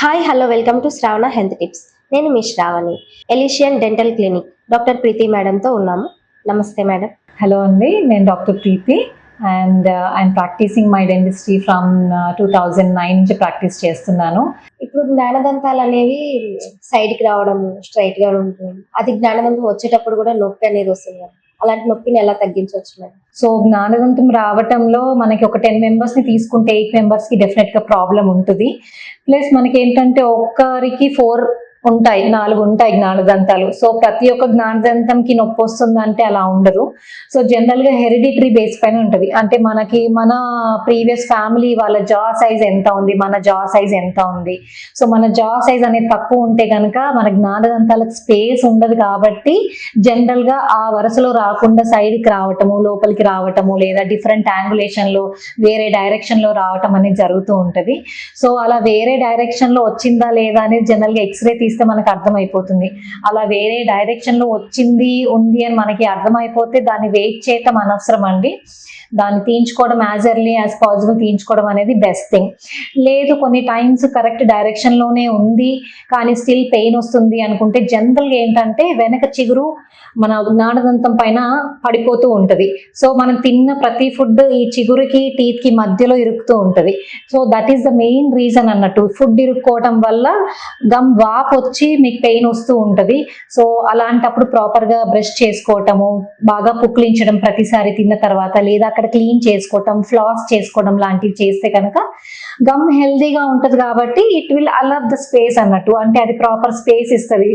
Hi hello welcome to Shravana health tips నేను మీ Shravani Elysian dental clinic doctor Preethi మేడంతో ఉన్నాము. నమస్తే madam hello అండి నేను doctor Preethi and I'm practising my dentistry from two thousand nine నుంచి practice చేస్తున్నాను. ఇప్పుడు జ్ఞానదంతాలు అనేవి సైడ్కి రావడం స్ట్రైట్గా ఉంటుంది. అది జ్ఞానదంతం వచ్చేటప్పుడు కూడా నొప్పి అనేది వస్తుంది. అలాంటి నొప్పిని ఎలా తగ్గించవచ్చు మేడం? సో జ్ఞానదంతం రావటంలో మనకి ఒక టెన్ మెంబర్స్ని తీసుకుంటే ఎయిట్ మెంబర్స్కి డెఫినెట్గా ప్రాబ్లం ఉంటుంది. ప్లస్ మనకి ఏంటంటే ఒక్కరికి ఫోర్ ఉంటాయి నాలుగు ఉంటాయి జ్ఞానదంతాలు సో ప్రతి ఒక్క జ్ఞానదంతంకి నొప్పి వస్తుంది అంటే అలా ఉండదు. సో జనరల్గా హెరిడిటరీ బేస్ పైన ఉంటుంది. అంటే మనకి మన ప్రీవియస్ ఫ్యామిలీ వాళ్ళ జా సైజ్ ఎంత ఉంది మన జా సైజ్ ఎంత ఉంది. సో మన జా సైజ్ అనేది తక్కువ ఉంటే కనుక మన జ్ఞానదంతాలకు స్పేస్ ఉండదు కాబట్టి జనరల్గా ఆ వరుసలో రాకుండా సైడ్కి రావటము లోపలికి రావటము లేదా డిఫరెంట్ యాంగులేషన్లో వేరే డైరెక్షన్లో రావటం అనేది జరుగుతూ ఉంటది. సో అలా వేరే డైరెక్షన్లో వచ్చిందా లేదా అనేది జనరల్గా ఎక్స్రే తీస్తే మనకు అర్థమైపోతుంది. అలా వేరే డైరెక్షన్లో వచ్చింది ఉంది అని మనకి అర్థమైపోతే దాన్ని వెయిట్ చేయటం అనవసరం అండి దాన్ని తీయించుకోవడం యాజ్ ఎర్లీ యాజ్ పాసిబుల్ తీయించుకోవడం అనేది బెస్ట్ థింగ్ లేదు కొన్ని టైమ్స్ కరెక్ట్ డైరెక్షన్లోనే ఉంది కానీ స్టిల్ పెయిన్ వస్తుంది అనుకుంటే జనరల్ ఏంటంటే వెనక చిగురు మన జ్ఞానదంతం పైన పడిపోతూ ఉంటుంది. సో మనం తిన్న ప్రతి ఫుడ్ ఈ చిగురుకి టీత్కి మధ్యలో ఇరుకుతూ ఉంటుంది. So that is the main reason అన్నట్టు. ఫుడ్ ఇరుక్కోవటం వల్ల గమ్ వాపు వచ్చి మీకు పెయిన్ వస్తూ ఉంటుంది. సో అలాంటప్పుడు ప్రాపర్గా బ్రష్ చేసుకోవటము బాగా పుక్లించడం ప్రతిసారి తిన్న తర్వాత లేదా అక్కడ క్లీన్ చేసుకోవటం ఫ్లాస్ చేసుకోవడం లాంటివి చేస్తే కనుక గమ్ హెల్దీగా ఉంటది కాబట్టి it will allow the space అన్నట్టు. అంటే అది ప్రాపర్ స్పేస్ ఇస్తుంది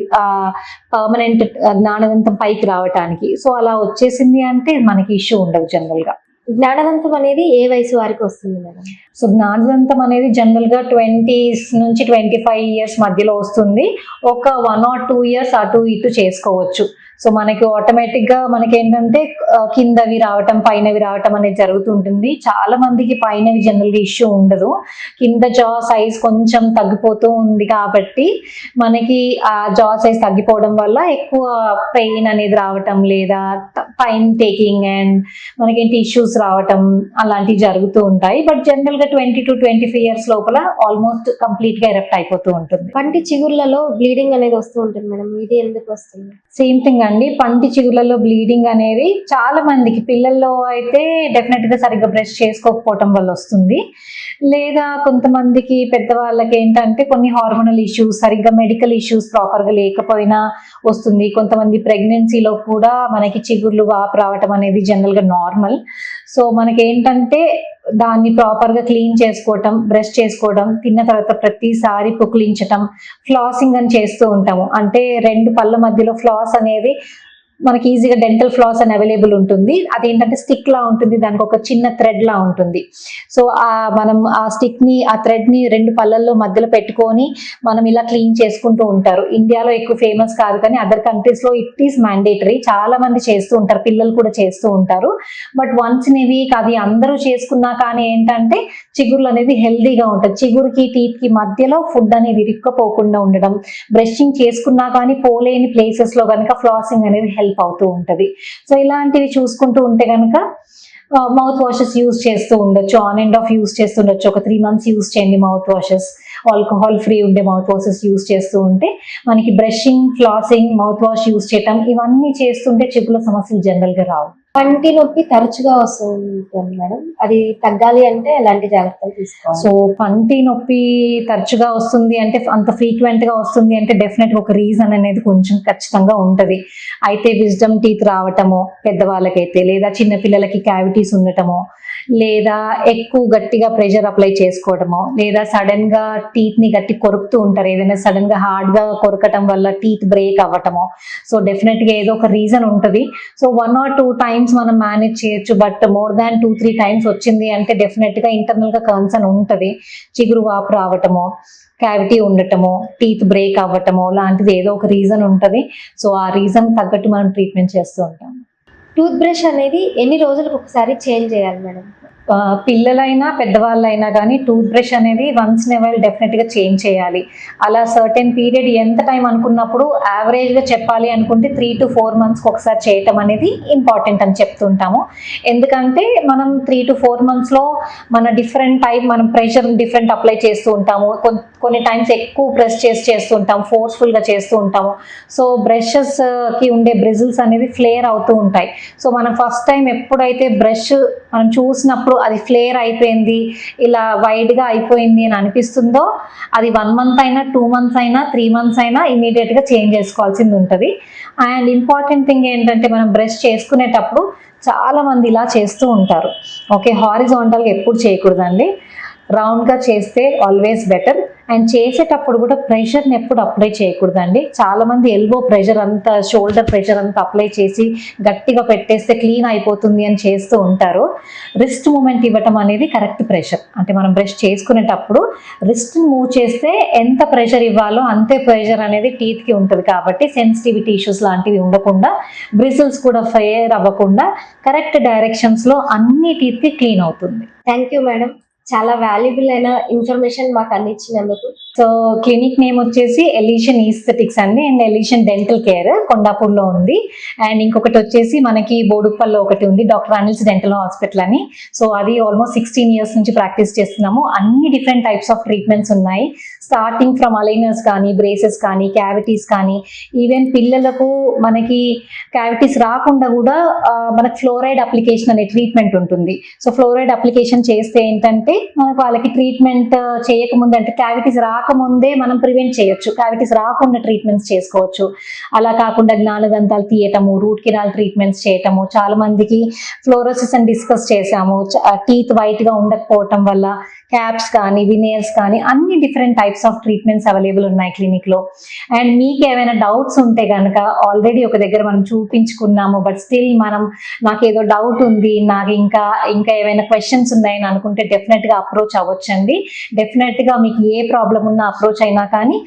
పర్మనెంట్ జ్ఞానదంతం పైకి రావటానికి. సో అలా వచ్చేసింది అంటే మనకి ఇష్యూ ఉండదు జనరల్గా. జ్ఞానదంతం అనేది ఏ వయసు వారికి వస్తుంది మేడం? సో జ్ఞానదంతం అనేది జనరల్గా ట్వంటీస్ నుంచి ట్వంటీ ఫైవ్ ఇయర్స్ మధ్యలో వస్తుంది. ఒక వన్ ఆర్ టూ ఇయర్స్ అటు ఇటు చేసుకోవచ్చు. సో మనకి ఆటోమేటిక్గా మనకి ఏంటంటే కిందవి రావటం పైనవి రావటం అనేది జరుగుతుంటుంది. చాలా మందికి పైనవి జనరల్ ఇష్యూ ఉండదు. కింద జా సైజ్ కొంచెం తగ్గిపోతూ ఉంది కాబట్టి మనకి ఆ జా సైజ్ తగ్గిపోవడం వల్ల ఎక్కువ పెయిన్ అనేది రావటం లేదా పైన్ టేకింగ్ అండ్ మనకేంటి ఇష్యూస్ రావటం అలాంటివి జరుగుతూ ఉంటాయి. బట్ జనరల్గా twenty to twenty five years లోపల ఆల్మోస్ట్ కంప్లీట్గా ఎరప్ట్ అయిపోతూ ఉంటుంది. పంటి చిగుర్లలో బ్లీడింగ్ అనేది వస్తూ ఉంటుంది మేడం. ఇది ఎందుకు వస్తుంది? సేమ్ థింగ్ అండి. పంటి చిగుర్లలో బ్లీడింగ్ అనేది చాలా మందికి పిల్లల్లో అయితే డెఫినెట్గా సరిగ్గా బ్రష్ చేసుకోకపోవటం వల్ల వస్తుంది. లేదా కొంతమందికి పెద్దవాళ్ళకి ఏంటంటే కొన్ని హార్మోనల్ ఇష్యూస్ సరిగ్గా మెడికల్ ఇష్యూస్ ప్రాపర్గా లేకపోయినా వస్తుంది. కొంతమంది ప్రెగ్నెన్సీలో కూడా మనకి చిగుర్లు వాపు రావటం అనేది జనరల్గా నార్మల్ సో మనకి ఏంటంటే దాన్ని ప్రాపర్గా క్లీన్ చేసుకోవటం బ్రష్ చేసుకోవడం తిన్న తర్వాత ప్రతిసారి పుక్లించటం ఫ్లాసింగ్ అని చేస్తూ ఉంటాము. అంటే రెండు పళ్ళ మధ్యలో ఫ్లాస్ అనేది మనకి ఈజీగా డెంటల్ ఫ్లాస్ అని అవైలబుల్ ఉంటుంది. అదేంటంటే స్టిక్ లా ఉంటుంది. దానికి ఒక చిన్న థ్రెడ్ లా ఉంటుంది. సో ఆ మనం ఆ స్టిక్ని ఆ థ్రెడ్ని రెండు పళ్ళల్లో మధ్యలో పెట్టుకొని మనం ఇలా క్లీన్ చేసుకుంటూ ఉంటారు. ఇండియాలో ఎక్కువ ఫేమస్ కాదు కానీ అదర్ కంట్రీస్లో ఇట్ ఈస్ మ్యాండేటరీ చాలా మంది చేస్తూ ఉంటారు. పిల్లలు కూడా చేస్తూ ఉంటారు. బట్ వన్స్ ఇన్ వీక్ అది అందరూ చేసుకున్నా కానీ ఏంటంటే చిగుర్లు అనేది హెల్దీగా ఉంటుంది చిగురుకి టీత్కి మధ్యలో ఫుడ్ అనేది ఇరుక్కపోకుండా ఉండడం. బ్రషింగ్ చేసుకున్నా కానీ పోలేని ప్లేసెస్లో కనుక ఫ్లాసింగ్ అనేది హెల్ప్ అవుతూ ఉంటుంది. సో ఇలాంటివి చూసుకుంటూ ఉంటే కనుక మౌత్ వాషెస్ యూజ్ చేస్తూ ఉండొచ్చు. ఆన్ అండ్ ఆఫ్ యూజ్ చేస్తుండొచ్చు ఒక త్రీ మంత్స్ యూజ్ చేయండి మౌత్ వాషెస్ ఆల్కహాల్ ఫ్రీ ఉండే మౌత్ వాషెస్ యూజ్ చేస్తూ ఉంటే మనకి brushing flossing mouth wash use చేయటం ఇవన్నీ చేస్తుంటే చెప్పుల సమస్యలు జనరల్గా రావు. పంటి నొప్పి తరచుగా వస్తుంది మేడం. అది తగ్గాలి అంటే ఎలాంటి జాగ్రత్తలు తీసుకోవాలి? సో పంటి నొప్పి తరచుగా వస్తుంది అంటే అంత ఫ్రీక్వెంట్గా వస్తుంది అంటే డెఫినెట్ ఒక రీజన్ అనేది కొంచెం ఖచ్చితంగా ఉంటది. అయితే విజ్డమ్ టీత్ రావటము పెద్దవాళ్ళకైతే లేదా చిన్న పిల్లలకి క్యావిటీస్ ఉండటము లేదా ఎక్కువ గట్టిగా ప్రెషర్ అప్లై చేసుకోవడము లేదా సడన్గా టీత్ని గట్టి కొరుకుతూ ఉంటారు. ఏదైనా సడన్గా హార్డ్గా కొరకటం వల్ల టీత్ బ్రేక్ అవ్వటము. సో డెఫినెట్గా ఏదో ఒక రీజన్ ఉంటుంది. So one or two times మనం మేనేజ్ చేయొచ్చు. But more than two three times వచ్చింది అంటే డెఫినెట్గా ఇంటర్నల్గా కన్సర్న్ ఉంటుంది. చిగురు వాపు రావటము క్యావిటీ ఉండటము టీత్ బ్రేక్ అవ్వటము లాంటిది ఏదో ఒక రీజన్ ఉంటుంది. సో ఆ రీజన్ తగ్గట్టు మనం ట్రీట్మెంట్ చేస్తూ ఉంటాం. టూత్ బ్రష్ అనేది ఎన్ని రోజులకు ఒకసారి చేంజ్ చేయాలి మేడం? పిల్లలైనా పెద్దవాళ్ళైనా కానీ టూత్ బ్రష్ అనేది వన్స్ నెవల్ డెఫినెట్గా చేంజ్ చేయాలి. అలా సర్టెన్ పీరియడ్ ఎంత టైం అనుకున్నప్పుడు యావరేజ్గా చెప్పాలి అనుకుంటే త్రీ టు ఫోర్ మంత్స్కి ఒకసారి చేయటం అనేది ఇంపార్టెంట్ అని చెప్తుంటాము. ఎందుకంటే మనం త్రీ టు ఫోర్ మంత్స్లో మన డిఫరెంట్ టైప్ మనం ప్రెషర్ డిఫరెంట్ అప్లై చేస్తూ ఉంటాము. కొన్ని టైమ్స్ ఎక్కువ ప్రెస్ చేసి చేస్తూ ఉంటాం ఫోర్స్ఫుల్గా చేస్తూ ఉంటాము. సో బ్రషెస్కి uh, ఉండే బ్రిజిల్స్ అనేవి ఫ్లేర్ అవుతూ ఉంటాయి. సో మనం ఫస్ట్ టైం ఎప్పుడైతే బ్రష్ మనం చూసినప్పుడు అది ఫ్లేర్ అయిపోయింది ఇలా వైడ్గా అయిపోయింది అని అనిపిస్తుందో అది వన్ మంత్ అయినా టూ మంత్స్ అయినా త్రీ మంత్స్ అయినా ఇమీడియట్గా చేంజ్ చేసుకోవాల్సింది ఉంటుంది. అండ్ ఇంపార్టెంట్ థింగ్ ఏంటంటే మనం బ్రష్ చేసుకునేటప్పుడు చాలామంది ఇలా చేస్తూ ఉంటారు. ఓకే హారిజాంటల్గా ఎప్పుడు చేయకూడదండి. రౌండ్గా చేస్తే ఆల్వేస్ బెటర్ అండ్ చేసేటప్పుడు కూడా ప్రెషర్ని ఎప్పుడు అప్లై చేయకూడదండి. చాలా మంది ఎల్బో ప్రెషర్ అంతా షోల్డర్ ప్రెషర్ అంతా అప్లై చేసి గట్టిగా పెట్టేస్తే క్లీన్ అయిపోతుంది అని చేస్తూ ఉంటారు. రిస్ట్ మూమెంట్ ఇవ్వటం అనేది కరెక్ట్ ప్రెషర్ అంటే మనం బ్రష్ చేసుకునేటప్పుడు రిస్ట్ని మూవ్ చేస్తే ఎంత ప్రెషర్ ఇవ్వాలో అంతే ప్రెషర్ అనేది టీత్కి ఉంటుంది కాబట్టి సెన్సిటివిటీ ఇష్యూస్ లాంటివి ఉండకుండా బ్రిజిల్స్ కూడా ఫైర్ అవ్వకుండా కరెక్ట్ డైరెక్షన్స్లో అన్ని టీత్కి క్లీన్ అవుతుంది. థ్యాంక్ యూ మేడం చాలా వాల్యుబుల్ అయిన ఇన్ఫర్మేషన్ మాకు అందించినందుకు. సో క్లినిక్ నేమ్ వచ్చేసి ఎలిషన్ ఈస్థెటిక్స్ అండి. అండ్ ఎలిషన్ డెంటల్ కేర్ కొండాపూర్లో ఉంది. అండ్ ఇంకొకటి వచ్చేసి మనకి బోడుప్పల్లో ఒకటి ఉంది. డాక్టర్ అనిల్స్ డెంటల్ హాస్పిటల్ అని. సో అది ఆల్మోస్ట్ సిక్స్టీన్ ఇయర్స్ నుంచి ప్రాక్టీస్ చేస్తున్నాము. అన్ని డిఫరెంట్ టైప్స్ ఆఫ్ ట్రీట్మెంట్స్ ఉన్నాయి. స్టార్టింగ్ ఫ్రమ్ అలైనర్స్ కానీ బ్రేసెస్ కానీ క్యావిటీస్ కానీ ఈవెన్ పిల్లలకు మనకి క్యావిటీస్ రాకుండా కూడా మనకు ఫ్లోరైడ్ అప్లికేషన్ అనే ట్రీట్మెంట్ ఉంటుంది. సో ఫ్లోరైడ్ అప్లికేషన్ చేస్తే ఏంటంటే మనకు వాళ్ళకి ట్రీట్మెంట్ చేయకముందు అంటే క్యావిటీస్ రాకముందే మనం ప్రివెంట్ చేయొచ్చు. క్యావిటీస్ రాకుండా ట్రీట్మెంట్స్ చేసుకోవచ్చు. అలా కాకుండా జ్ఞానదంతాలు తీయటము రూట్ కెనాల్ ట్రీట్మెంట్స్ చేయటము చాలా మందికి ఫ్లోరోసిస్ అని డిస్కస్ చేసాము టీత్ వైట్గా ఉండకపోవటం వల్ల క్యాప్స్ కానీ వినేయర్స్ కానీ అన్ని different types of treatments available ఉన్నాయి క్లినిక్లో. అండ్ మీకు ఏమైనా డౌట్స్ ఉంటే కనుక ఆల్రెడీ ఒక దగ్గర మనం చూపించుకున్నాము బట్ స్టిల్ మనం నాకు ఏదో డౌట్ ఉంది నాకు ఇంకా ఇంకా ఏమైనా క్వశ్చన్స్ ఉన్నాయని అనుకుంటే డెఫినెట్గా అప్రోచ్ అవ్వచ్చండి. డెఫినెట్గా మీకు ఏ ప్రాబ్లం ఉన్నా అప్రోచ్ అయినా కానీ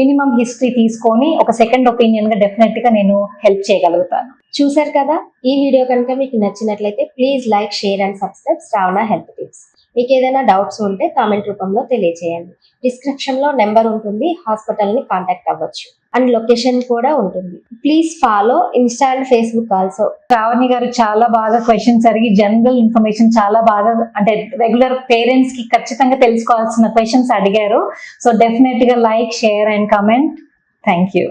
మినిమం హిస్టరీ తీసుకొని ఒక సెకండ్ ఒపీనియన్గా డెఫినెట్గా నేను హెల్ప్ చేయగలుగుతాను. చూసారు కదా? ఈ వీడియో కనుక మీకు నచ్చినట్లయితే please like share and subscribe Shravana health మీకు ఏదైనా డౌట్స్ ఉంటే కామెంట్ రూపంలో తెలియజేయండి డిస్క్రిప్షన్లో నెంబర్ ఉంటుంది హాస్పిటల్ని కాంటాక్ట్ అవ్వచ్చు. అండ్ లొకేషన్ కూడా ఉంటుంది. Please follow Insta and Facebook also. Shravani garu చాలా బాగా క్వశ్చన్స్ అడిగి జనరల్ ఇన్ఫర్మేషన్ చాలా బాగా అంటే రెగ్యులర్ పేరెంట్స్కి ఖచ్చితంగా తెలుసుకోవాల్సిన క్వశ్చన్స్ అడిగారు. సో డెఫినెట్గా like share and comment thank you